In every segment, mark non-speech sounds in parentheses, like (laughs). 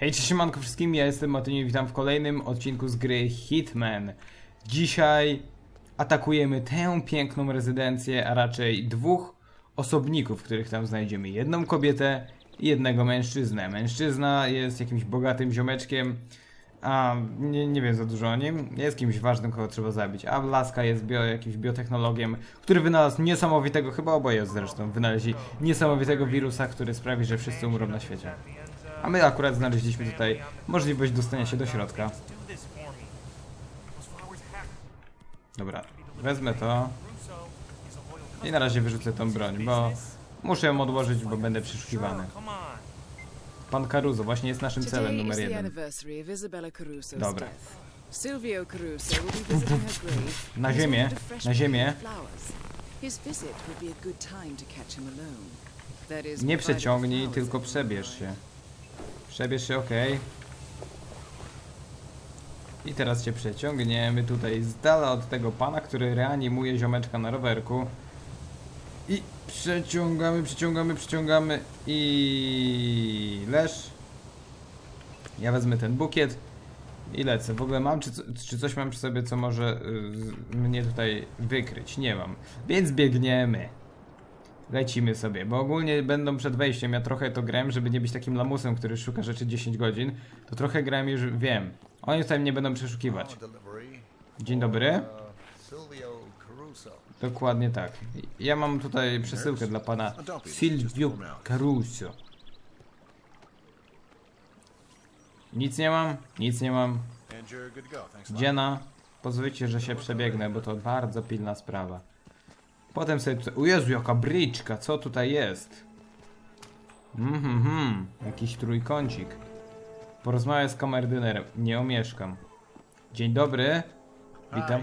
Hej, cześć, siemanko wszystkim, ja jestem Matyniu i witam w kolejnym odcinku z gry Hitman. Dzisiaj atakujemy tę piękną rezydencję, a raczej dwóch osobników, których tam znajdziemy. Jedną kobietę i jednego mężczyznę. Mężczyzna jest jakimś bogatym ziomeczkiem, a nie, nie wiem za dużo o nim. Jest kimś ważnym, kogo trzeba zabić. A Laska jest bio, jakimś biotechnologiem, który wynalazł niesamowitego, chyba oboje zresztą, wynaleźli niesamowitego wirusa, który sprawi, że wszyscy umrą na świecie. A my akurat znaleźliśmy tutaj możliwość dostania się do środka. Dobra, wezmę to. I na razie wyrzucę tą broń, bo muszę ją odłożyć, bo będę przeszukiwany. Pan Caruso właśnie jest naszym celem numer jeden. Dobra. Silvio Caruso will be visiting her grave. (laughs) Na ziemię, na ziemię. His visit would be a good time to catch him alone. Nie przeciągnij, tylko przebierz się. Przebierz się, okej. I teraz cię przeciągniemy tutaj z dala od tego pana, który reanimuje ziomeczka na rowerku. I przeciągamy, przeciągamy, przeciągamy i leż. Ja wezmę ten bukiet i lecę. W ogóle mam, czy, co- czy coś mam przy sobie, co może y, mnie tutaj wykryć? Nie mam. Więc biegniemy. Lecimy sobie, bo ogólnie będą przed wejściem. Ja trochę to grałem, żeby nie być takim lamusem, który szuka rzeczy 10 godzin. To trochę grałem już wiem. Oni tutaj mnie będą przeszukiwać. Dzień dobry. Dokładnie tak. Ja mam tutaj przesyłkę dla pana Silvio Caruso. Nic nie mam, nic nie mam. Dziena, pozwólcie, że się przebiegnę, bo to bardzo pilna sprawa. Potem sobie... tu- O Jezu, jaka bryczka, co tutaj jest? Mhm, mhm, jakiś trójkącik. Porozmawiaj z kamerdynerem, nie omieszkam. Dzień dobry, witam.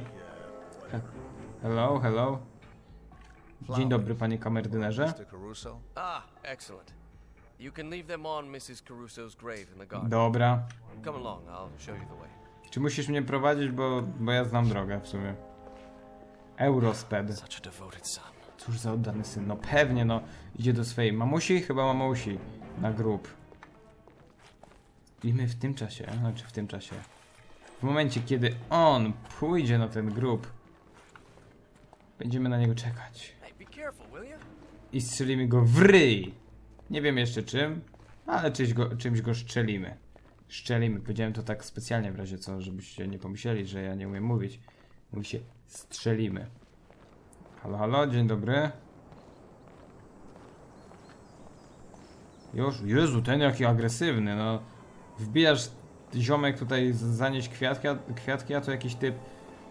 He- Hello, hello. Dzień dobry, panie kamerdynerze. Ah, excellent. You can leave them on Mrs. Caruso's grave in the garden. Dobra. Come along, I'll show you the way. Czy musisz mnie prowadzić, bo, bo ja znam drogę w sumie. Eurosped. Cóż za oddany syn. No pewnie, no. Idzie do swojej mamusi, chyba mamusi, na grób. I my w tym czasie, znaczy w tym czasie, w momencie, kiedy on pójdzie na ten grób, będziemy na niego czekać. I strzelimy go w ryj. Nie wiem jeszcze czym, ale czymś go, czymś go szczelimy. Szczelimy. Powiedziałem to tak specjalnie w razie co, żebyście nie pomyśleli, że ja nie umiem mówić. Mówi się strzelimy. Halo, halo, dzień dobry. Już, Jezu, ten jaki agresywny, no. Wbijasz ziomek tutaj zanieść kwiatki, kwiatki, a to jakiś typ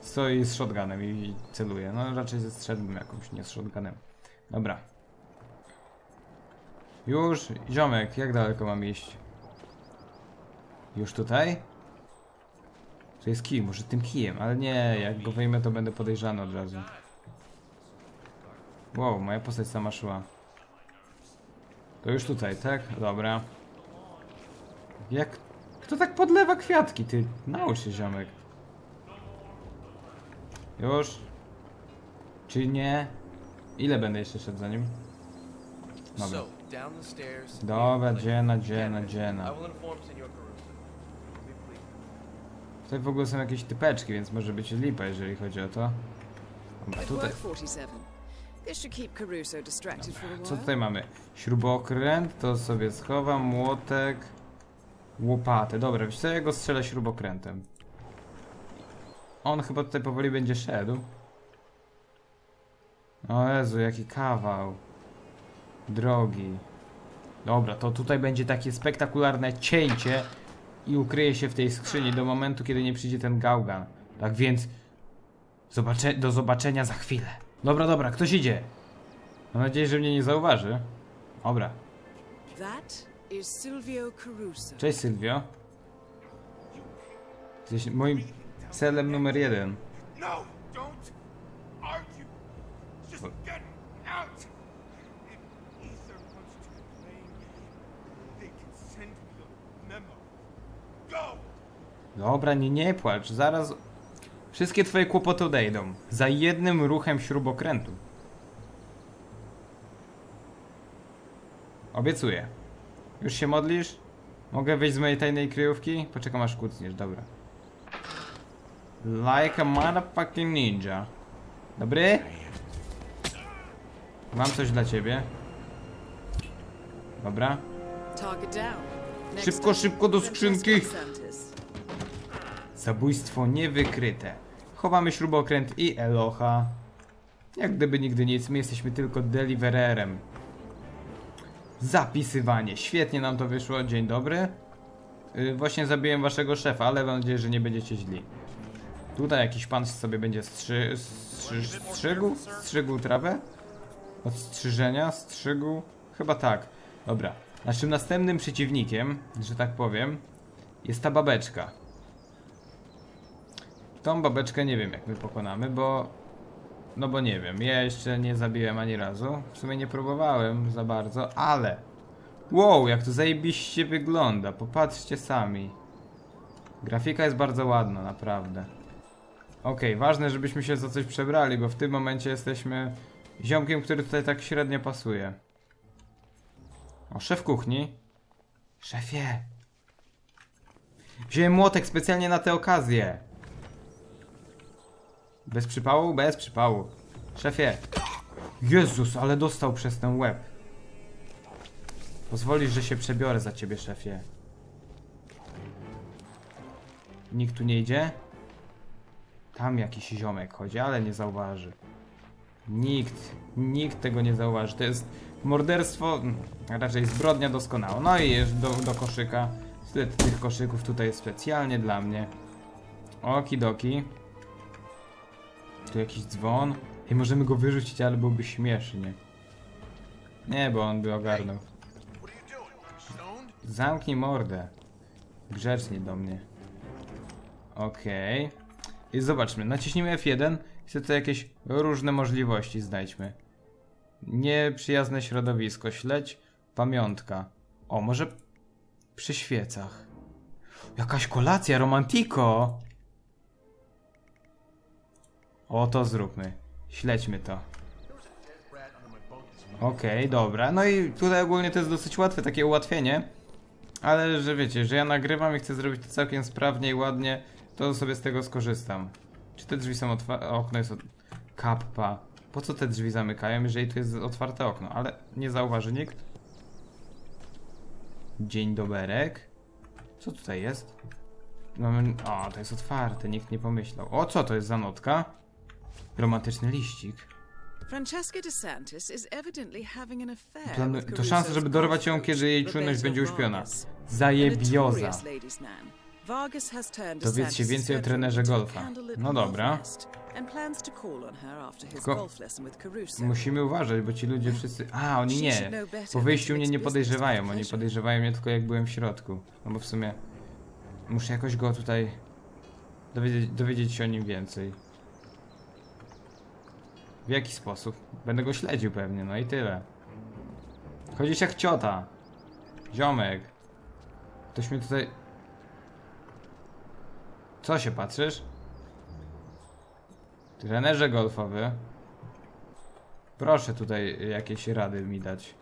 stoi z shotgunem i celuje. No raczej ze strzelbą jakąś, nie z shotgunem. Dobra. Już, ziomek, jak daleko mam iść? Już tutaj? To jest kij, może tym kijem, ale nie, jak go wyjmę to będę podejrzany od razu. Wow, moja postać sama szła. To już tutaj, tak? Dobra. Jak... Kto tak podlewa kwiatki, ty? Naucz się, ziomek. Już? Czy nie? Ile będę jeszcze szedł za nim? Dobra. Dobra, dziena, dziena, dziena. will inform Senor Caruso. Tutaj w ogóle są jakieś typeczki, więc może być lipa, jeżeli chodzi o to. Dobra, tutaj. work, 47. This should keep Caruso distracted for a Co tutaj mamy? Śrubokręt, to sobie schowam, młotek, łopatę. Dobra, wiesz co, ja go strzelę śrubokrętem. On chyba tutaj powoli będzie szedł. O Jezu, jaki kawał. Drogi. Dobra, to tutaj będzie takie spektakularne cięcie i ukryje się w tej skrzyni do momentu, kiedy nie przyjdzie ten gałgan. Tak więc zobacze do zobaczenia za chwilę. Dobra, dobra, ktoś idzie. Mam nadzieję, że mnie nie zauważy. Dobra. That is Silvio Caruso. Cześć Sylwio. Jesteś moim celem numer jeden. No, don't argue. Just get out. If Ether wants to blame me, they can send me a memo. Go! Dobra, nie, nie płacz. Zaraz wszystkie twoje kłopoty odejdą. Za jednym ruchem śrubokrętu. Obiecuję. Już się modlisz? Mogę wyjść z mojej tajnej kryjówki? Poczekam aż kucniesz, dobra. Like a motherfucking ninja. Dobry? Mam coś dla ciebie. Dobra. Szybko, szybko do skrzynki. Zabójstwo niewykryte. Chowamy śrubokręt i Elocha. Jak gdyby nigdy nic, my jesteśmy tylko delivererem. Zapisywanie. Świetnie nam to wyszło. Dzień dobry. Yy, właśnie zabiłem waszego szefa, ale mam nadzieję, że nie będziecie źli. Tutaj jakiś pan sobie będzie strzy... strzy... strzygł? Strzygł trawę? Od strzyżenia? Strzygł? Chyba tak. Dobra. Naszym następnym przeciwnikiem, że tak powiem, jest ta babeczka. Tą babeczkę nie wiem jak my pokonamy, bo... No bo nie wiem, ja jeszcze nie zabiłem ani razu. W sumie nie próbowałem za bardzo, ale... Wow, jak to zajebiście wygląda, popatrzcie sami. Grafika jest bardzo ładna, naprawdę. Okej, ważne żebyśmy się za coś przebrali, bo w tym momencie jesteśmy ziomkiem, który tutaj tak średnio pasuje. O, szef kuchni. Szefie. Wziąłem młotek specjalnie na tę okazję. Bez przypału? Bez przypału. Szefie. Jezus, ale dostał przez ten łeb. Pozwolisz, że się przebiorę za ciebie, szefie. Nikt tu nie idzie? Tam jakiś ziomek chodzi, ale nie zauważy. Nikt, nikt tego nie zauważy. To jest morderstwo, mm, a raczej zbrodnia doskonała. No i jest do, do koszyka. Tyle tych koszyków tutaj jest specjalnie dla mnie. Okidoki. Tu jakiś dzwon. I możemy go wyrzucić, ale byłoby śmiesznie. Nie, bo on by ogarnął. Zamknij mordę. Grzecznie do mnie. Okej. I zobaczmy, naciśnijmy F1 i sobie jakieś różne możliwości znajdźmy. Nieprzyjazne środowisko, śledź, pamiątka. O, może przy świecach. Jakaś kolacja, romantiko! O, to zróbmy. Śledźmy to. Okej, dobra. No i tutaj ogólnie to jest dosyć łatwe, takie ułatwienie. Ale że wiecie, że ja nagrywam i chcę zrobić to całkiem sprawnie i ładnie, to sobie z tego skorzystam. Czy te drzwi są otwarte? Okno jest od... Kappa. Po co te drzwi zamykają, jeżeli tu jest otwarte okno? Ale nie zauważy nikt. Dzień doberek. Co tutaj jest? Mamy... O, to jest otwarte, nikt nie pomyślał. O, co to jest za notka? Romantyczny liścik. Francesca DeSantis is evidently having an affair with to szansa, żeby dorwać ją, kiedy jej czujność będzie uśpiona. Zajebioza. Dowiedz się więcej o trenerze golfa. No dobra. Tylko. Musimy uważać, bo ci ludzie wszyscy... A, oni nie. Po wyjściu mnie nie podejrzewają, oni podejrzewają mnie tylko jak byłem w środku. No bo w sumie... Muszę jakoś go tutaj... Dowiedzieć, dowiedzieć się o nim więcej. W jaki sposób? Będę go śledził pewnie, no i tyle. Chodzisz jak ciota. Ziomek. Ktoś mnie tutaj... Co się patrzysz? Trenerze golfowy. Proszę tutaj jakieś rady mi dać.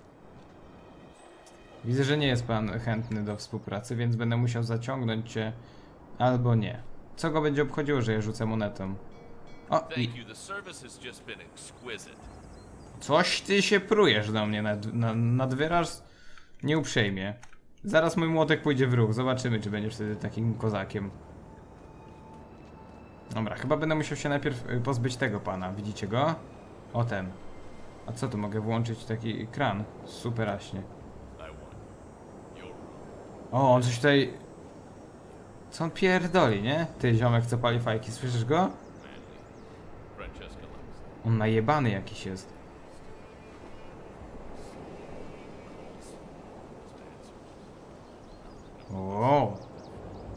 Widzę, że nie jest pan chętny do współpracy, więc będę musiał zaciągnąć cię albo nie. Co go będzie obchodziło, że ja rzucę monetą? O, coś ty się prujesz do mnie, nad, na, nadwyrasz nieuprzejmie. Zaraz mój młotek pójdzie w ruch, zobaczymy, czy będziesz wtedy takim kozakiem. Dobra, chyba będę musiał się najpierw y, pozbyć tego pana, widzicie go? O ten. A co tu, mogę włączyć taki kran? Superaśnie. O, on coś tutaj... Co on pierdoli, nie? Ty, ziomek, co pali fajki, słyszysz go? On najebany jakiś jest. O.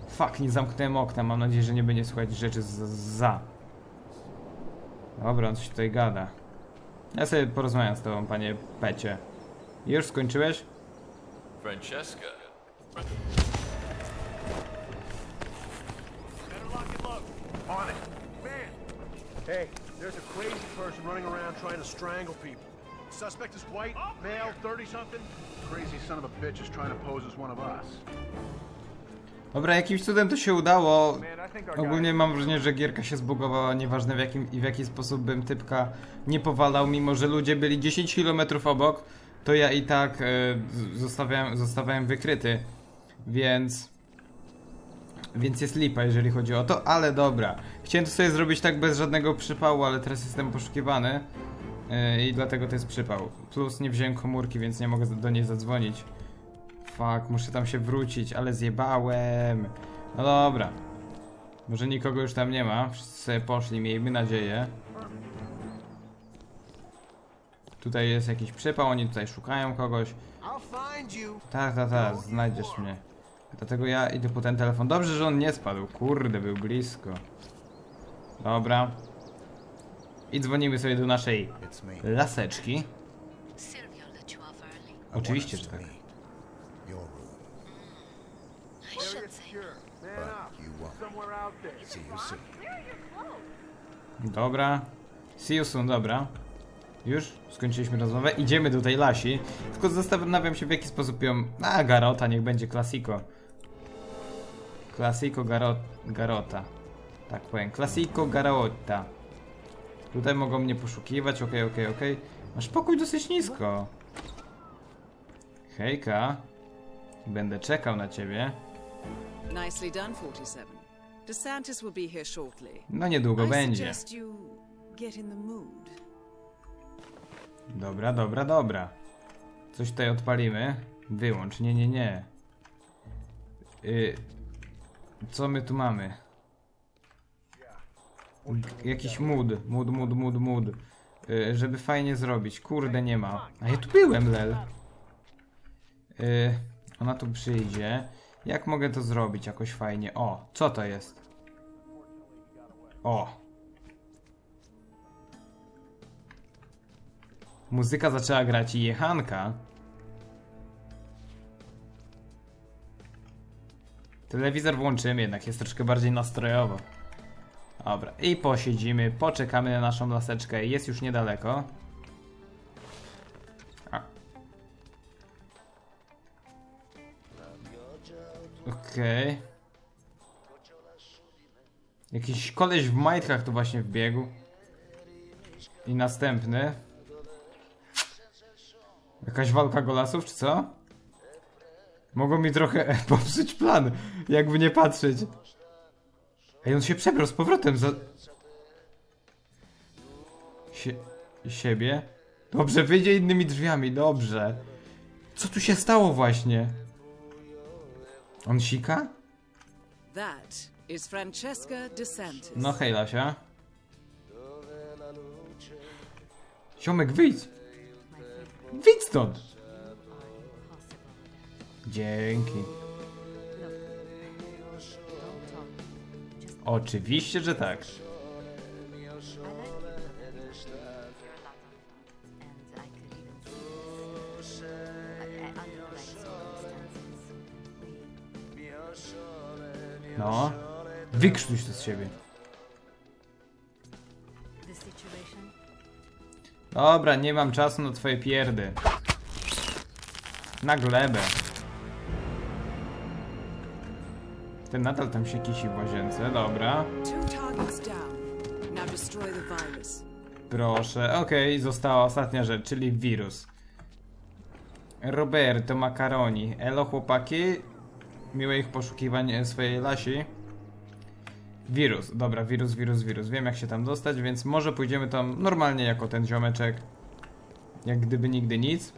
Fuck, nie zamknąłem okna. Mam nadzieję, że nie będzie słuchać rzeczy z za. Dobra, on coś tutaj gada. Ja sobie porozmawiam z tobą, panie Pecie. Już skończyłeś? Francesca. On it. Man! Hey, there's a crazy person running around trying to strangle people. Suspect is white, male, 30 something. crazy son of a bitch is trying to pose as one of us. Dobra, jakimś cudem to się udało. Ogólnie mam wrażenie, że gierka się zbugowała, nieważne w jakim i w jaki sposób bym typka nie powalał, mimo że ludzie byli 10 km obok, to ja i tak e, z- zostawiałem, zostawiałem wykryty, więc... Więc jest lipa, jeżeli chodzi o to, ale dobra. Chciałem to sobie zrobić tak bez żadnego przypału, ale teraz jestem poszukiwany e, i dlatego to jest przypał. Plus nie wziąłem komórki, więc nie mogę do niej zadzwonić. Fuck, muszę tam się wrócić, ale zjebałem. No dobra. Może nikogo już tam nie ma. Wszyscy sobie poszli, miejmy nadzieję. Tutaj jest jakiś przypał, oni tutaj szukają kogoś. Tak, tak, tak, znajdziesz mnie. Dlatego ja idę po ten telefon. Dobrze, że on nie spadł. Kurde, był blisko. Dobra. I dzwonimy sobie do naszej laseczki. Early. Oczywiście, że tak. I should say soon. Dobra. See you soon, dobra. Już skończyliśmy rozmowę. Idziemy do tej Lasi. Tylko zastanawiam się w jaki sposób ją... A, Garota, niech będzie Classico. Classico Garo... Garota. Tak powiem. Classico Garota. Tutaj mogą mnie poszukiwać. Okej, okej, okej. Masz pokój dosyć nisko. Hejka. Będę czekał na ciebie. Nicely done, 47. DeSantis will be here shortly. No niedługo będzie. Dobra, dobra, dobra. Coś tutaj odpalimy. Wyłącz, nie, nie, nie. Y, co my tu mamy? Jakiś mood, mood, mood, mood, mood. Y, żeby fajnie zrobić. Kurde, nie ma. A ja tu byłem, lel. Y, ona tu przyjdzie. Jak mogę to zrobić jakoś fajnie? O, co to jest? O, Muzyka zaczęła grać i jechanka. Telewizor włączymy, jednak jest troszkę bardziej nastrojowo. Dobra, i posiedzimy, poczekamy na naszą laseczkę, jest już niedaleko. Okej. Jakiś koleś w majtkach tu właśnie wbiegł. I następny. Jakaś walka golasów, czy co? Mogą mi trochę (laughs) popsuć plan, jakby nie patrzeć. Ej, on się przebrał z powrotem za... Sie... siebie? Dobrze, wyjdzie innymi drzwiami, dobrze. Co tu się stało właśnie? On sika? That is Francesca DeSantis. No hej, Lasia. Ziomek, wyjdź! Wyjdź stąd! Dzięki. Oczywiście, że tak. No. Wykrztuś to z siebie. Dobra, nie mam czasu na twoje pierdy. Na glebę. Ten nadal tam się kisi w łazience, dobra. Proszę, okej, została ostatnia rzecz, czyli wirus. Roberto Macaroni. Elo chłopaki. Miłych poszukiwań swojej lasi. Wirus, dobra, wirus, wirus, wirus. Wiem jak się tam dostać, więc może pójdziemy tam normalnie jako ten ziomeczek. Jak gdyby nigdy nic.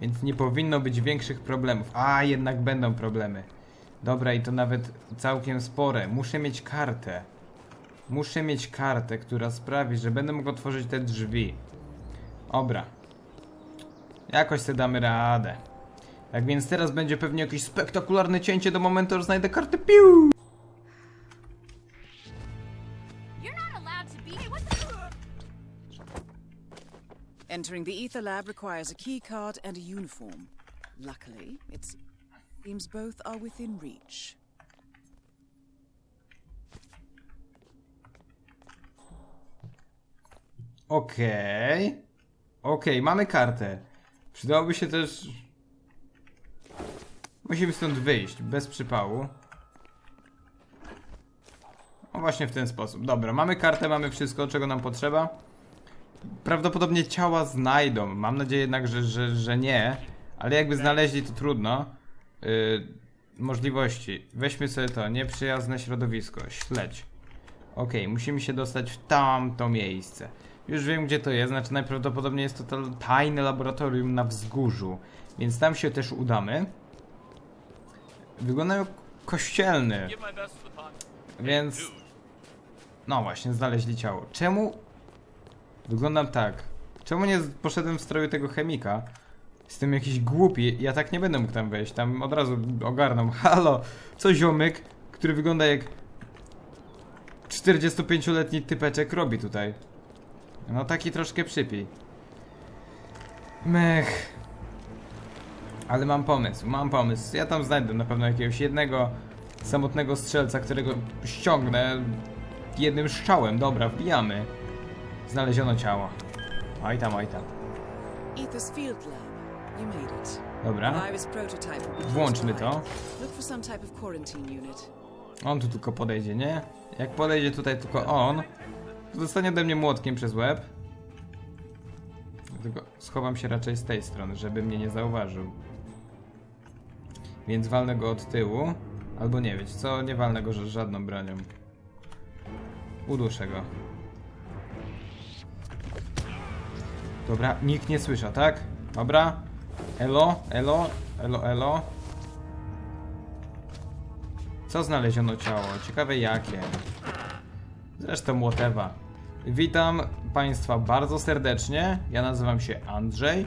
Więc nie powinno być większych problemów. A, jednak będą problemy. Dobra, i to nawet całkiem spore. Muszę mieć kartę. Muszę mieć kartę, która sprawi, że będę mógł otworzyć te drzwi. Dobra. Jakoś sobie damy radę. Tak więc teraz będzie pewnie jakieś spektakularne cięcie do momentu, aż znajdę kartę. Piu! Entering the ether lab requires a key card and a uniform. Luckily, it seems both are within reach. Okej. Okej, mamy kartę. Przydałoby się też... Musimy stąd wyjść, bez przypału. O właśnie w ten sposób. Dobra, mamy kartę, mamy wszystko, czego nam potrzeba. Prawdopodobnie ciała znajdą. Mam nadzieję jednak, że, że, że nie. Ale jakby znaleźli, to trudno. Yy, możliwości. Weźmy sobie to. Nieprzyjazne środowisko. Śledź. Okej, musimy się dostać w tamto miejsce. Już wiem, gdzie to jest. Znaczy, najprawdopodobniej jest to, to tajne laboratorium na wzgórzu. Więc tam się też udamy. Kościelny. To the pot. Więc. No właśnie, znaleźli ciało. Czemu. Wyglądam tak. Czemu nie poszedłem w stroju tego chemika? Jestem jakiś głupi. Ja tak nie będę mógł tam wejść. Tam od razu ogarnął. (laughs) Halo, co ziomek, który wygląda jak 45-letni typeczek robi tutaj? No taki troszkę przypij. Mech. Ale mam pomysł, mam pomysł. Ja tam znajdę na pewno jakiegoś jednego samotnego strzelca, którego ściągnę jednym strzałem. Dobra, wbijamy. Znaleziono ciało. Oj tam, oj tam. Ether's field lab. Dobra. Włączmy to. On tu tylko podejdzie, nie? Jak podejdzie tutaj tylko on, to dostanie ode mnie młotkiem przez łeb. Dlatego schowam się raczej z tej strony, żeby mnie nie zauważył. Więc walnę go od tyłu. Albo nie wiecie co, nie walnę go ża- żadną bronią. Uduszę go. Dobra, nikt nie słysza, tak? Dobra. Elo, elo, elo, elo. Co znaleziono ciało? Ciekawe jakie. Zresztą whatever. Witam Państwa bardzo serdecznie. Ja nazywam się Andrzej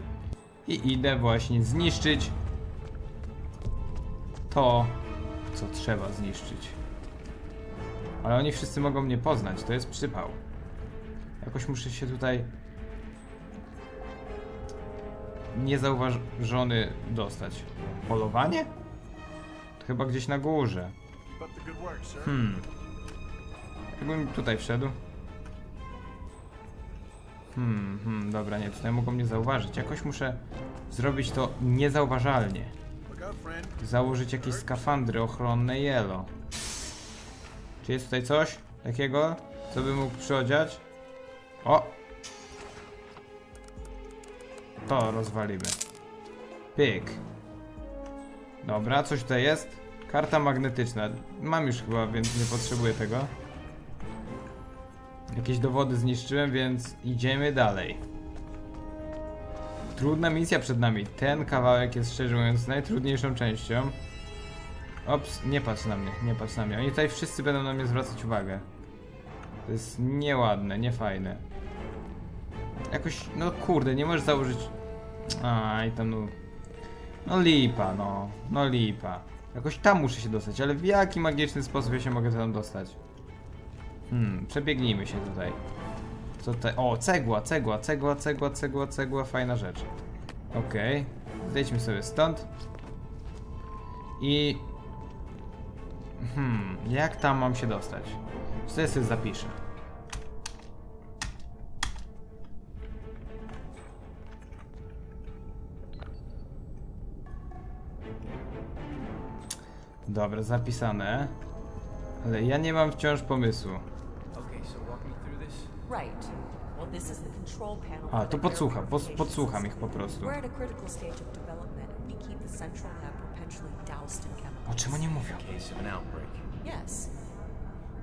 i idę właśnie zniszczyć to, co trzeba zniszczyć. Ale oni wszyscy mogą mnie poznać, to jest przypał. Jakoś muszę się tutaj niezauważony dostać. Polowanie? Chyba gdzieś na górze. Hmm. Jakbym tutaj wszedł. Hmm, hmm, dobra, nie, tutaj mogą mnie zauważyć. Jakoś muszę zrobić to niezauważalnie. Założyć jakieś skafandry ochronne jelo. Czy jest tutaj coś takiego, co bym mógł przyodziać? O! To rozwalimy. Pyk. Dobra, coś tutaj jest? Karta magnetyczna. Mam już chyba, więc nie potrzebuję tego. Jakieś dowody zniszczyłem, więc idziemy dalej. Trudna misja przed nami. Ten kawałek jest szczerze mówiąc najtrudniejszą częścią. Ops, nie patrz na mnie, nie patrz na mnie. Oni tutaj wszyscy będą na mnie zwracać uwagę. To jest nieładne, niefajne. Jakoś, no kurde, nie możesz założyć... A, i tam no... No lipa, no. No lipa. Jakoś tam muszę się dostać, ale w jaki magiczny sposób ja się mogę tam dostać? Hmm, przebiegnijmy się tutaj. Co tutaj? O, cegła, cegła, cegła, cegła, cegła, cegła, fajna rzecz. Okej. Zejdźmy sobie stąd. I... Hmm, jak tam mam się dostać? Co ja sobie zapiszę? Dobra, zapisane. Ale ja nie mam wciąż pomysłu. A, to podsłucham, pos, podsłucham ich po prostu. We're at a critical stage of development, and we keep the central lab perpetually doused in chemicals. O czym oni mówią? Yes.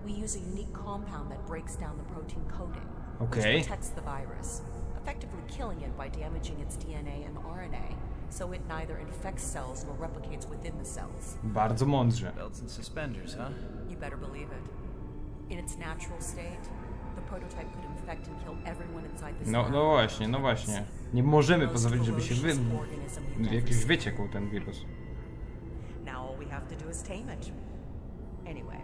We use a unique compound that breaks down the protein coding, Okay. which protects the virus, effectively killing it by damaging its DNA and RNA, so it neither infects cells nor replicates within the cells. Bardzo mądrze. Belts and suspenders, huh? You better believe it. In its natural state, the prototype could infect and kill everyone inside this No, no właśnie, no właśnie. Nie możemy pozwolić, żeby się wy... jakiś wyciekł ten wirus. Now all we have to do is tame it. Anyway,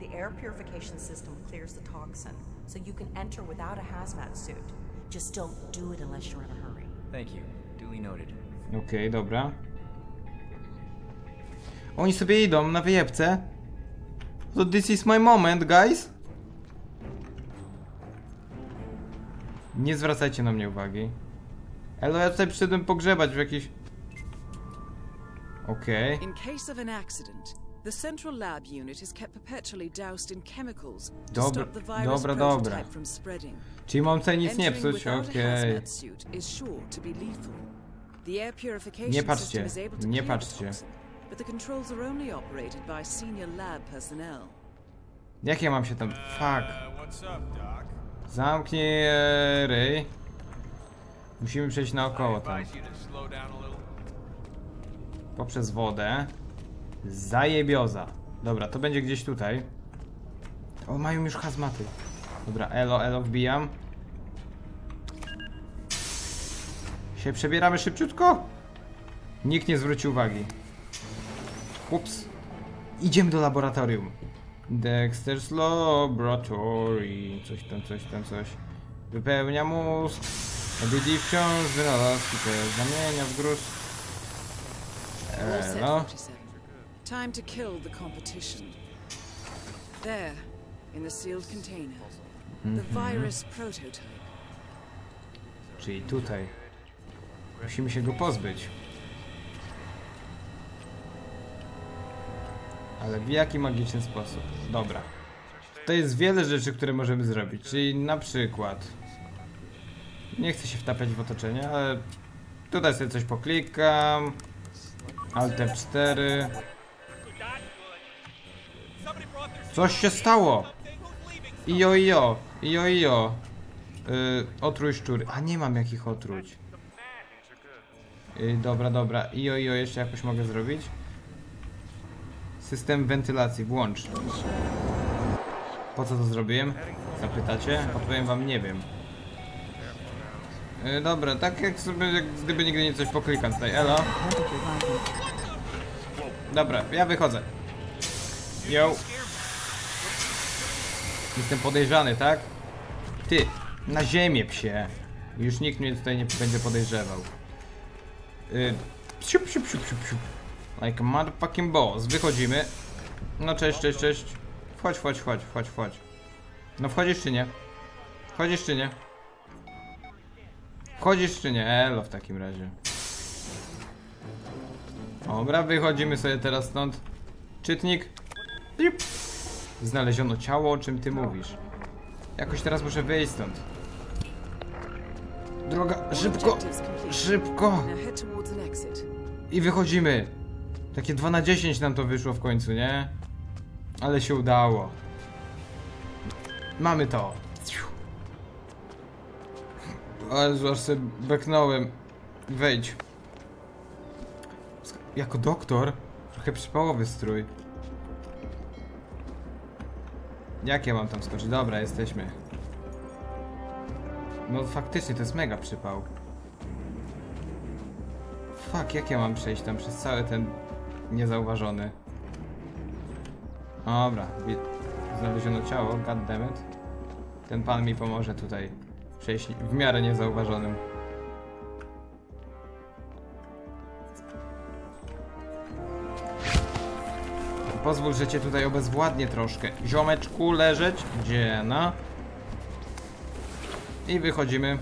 the air purification system clears the toxin, so you can enter without a hazmat suit. Just don't do it unless you're in a hurry. Thank you. Duly noted. Okej, dobra. Oni sobie idą na wyjebce. So this is my moment, guys. Nie zwracajcie na mnie uwagi. Elo, ja tutaj przyszedłem pogrzebać w jakiś... Okej. In case of an accident, the central lab unit is kept perpetually doused in chemicals to Dobra- stop the virus dobra, dobra. from spreading. Czyli mam tutaj nic nie psuć, okej. hazmat Nie patrzcie, nie patrzcie. toxin, but the controls are only operated by senior lab personnel. Jak ja mam się tam... Fuck. Uh, Doc? Zamknij e, ryj. Musimy przejść naokoło tam. Poprzez wodę. Zajebioza. Dobra, to będzie gdzieś tutaj. O, mają już hazmaty. Dobra, elo, elo, wbijam. Się przebieramy szybciutko. Nikt nie zwróci uwagi. Ups. Idziemy do laboratorium. Dexter's Laboratory. Coś tam, coś tam, coś. Wypełnia mózg. Obydzi wciąż wynalazki te zamienia w gruz. Elo. 47. Time to kill the competition. There, in the sealed container, the virus prototype. Czyli tutaj. Musimy się go pozbyć. Ale w jaki magiczny sposób? Dobra. To jest wiele rzeczy, które możemy zrobić. Czyli na przykład. Nie chcę się wtapiać w otoczenie, ale tutaj sobie coś poklikam. Alt F4. Coś się stało! Ijo, ijo, ijo, ijo. Yy, otrój szczury. A nie mam jakich otruć. Yy, dobra, dobra. Ijo, ijo, jeszcze jakoś mogę zrobić. System wentylacji, włącz. Po co to zrobiłem? Zapytacie? Odpowiem wam, nie wiem. Yy, dobra, tak jak sobie, jak gdyby nigdy nie coś poklikam tutaj. Elo. Dobra, ja wychodzę. Yo. Jestem podejrzany, tak? Ty, na ziemię psie. Już nikt mnie tutaj nie będzie podejrzewał. Yy, siup, siup, siup, siup, siup. Like a motherfucking boss. Wychodzimy. No cześć, cześć, cześć. Wchodź, wchodź, wchodź, wchodź, wchodź. No wchodzisz czy nie? Wchodzisz czy nie? Wchodzisz czy nie? Elo w takim razie. Dobra, wychodzimy sobie teraz stąd. Czytnik. Znaleziono ciało, o czym ty mówisz. Jakoś teraz muszę wyjść stąd. Droga, szybko, szybko. Exit. I wychodzimy. Takie 2 na 10 nam to wyszło w końcu, nie? Ale się udało. Mamy to. Ale aż sobie beknąłem. Wejdź. Jako doktor? Trochę przypałowy strój. Jak ja mam tam skoczyć? Dobra, jesteśmy. No faktycznie, to jest mega przypał. Fuck, jak ja mam przejść tam przez cały ten niezauważony? Dobra, znaleziono ciało, goddammit. Ten pan mi pomoże tutaj przejść w miarę niezauważonym. Pozwól, że cię tutaj obezwładnię troszkę. Ziomeczku, leżeć. Dziena. I wychodzimy.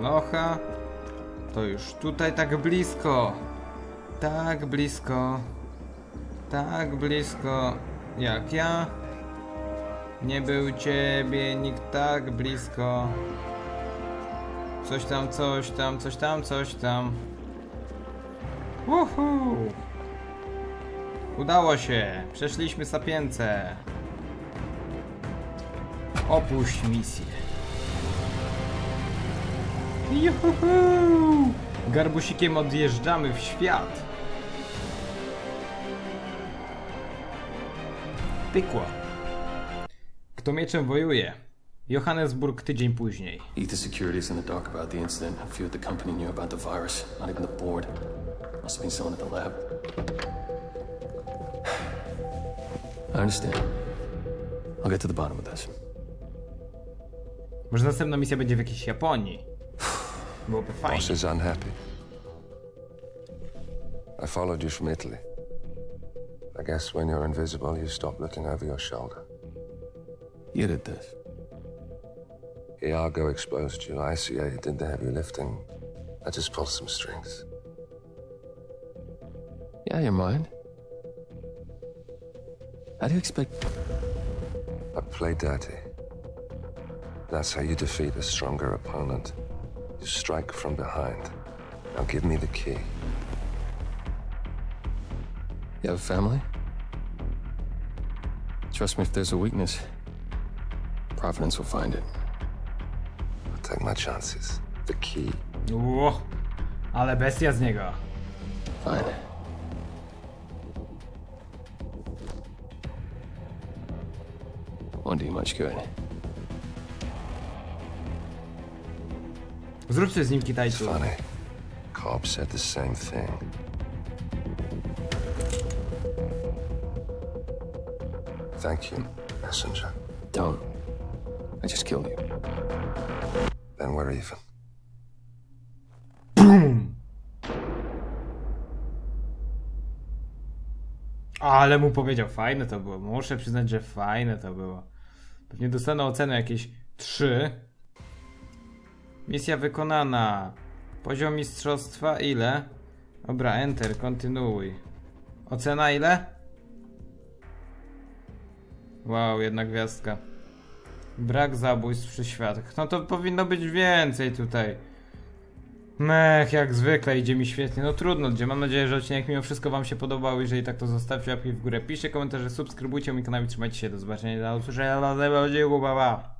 Locha. To już tutaj tak blisko. Tak blisko. Tak blisko. Jak ja. Nie był ciebie nikt tak blisko. Coś tam, coś tam, coś tam, coś tam. Uhu. Udało się. Przeszliśmy sapience. Opuść misję. Juhu! Garbusikiem odjeżdżamy w świat. Pykło. Kto mieczem wojuje? Johannesburg tydzień później. Ether Security's in the dark about the incident. A few at the company knew about the virus. Not even the board. Must have been someone at the lab. I understand. I'll get to the bottom of this. Może następna misja będzie w jakiejś Japonii. Byłoby fajnie. Boss is unhappy. I followed you from Italy. I guess when you're invisible, you stop looking over your shoulder. You did this. Iago exposed you. ICA did the heavy lifting. I just pulled some strings. Yeah, you're mine. How do you expect. I play dirty. That's how you defeat a stronger opponent. You strike from behind. Now give me the key. You have a family? Trust me, if there's a weakness, Providence will find it. I'll take my chances. The key. Ło, ale bestia z niego. Fine. Won't do you much good. Zrób coś z nim Kitajcu. funny. Cobb said the same thing. Thank you, messenger. Don't. I just killed you. Then we're even. Ale mu powiedział, fajne to było. Muszę przyznać, że fajne to było. Pewnie dostanę ocenę jakieś 3. Misja wykonana. Poziom mistrzostwa ile? Dobra, enter, kontynuuj. Ocena ile? Wow, jedna gwiazdka. Brak zabójstw przy światach. No to powinno być więcej tutaj. Mech, jak zwykle idzie mi świetnie. No trudno, gdzie mam nadzieję, że odcinek mimo wszystko wam się podobał. Jeżeli tak, to zostawcie łapki w górę, piszcie komentarze, subskrybujcie mój kanał i trzymajcie się. Do zobaczenia, do usłyszenia, do zobaczenia.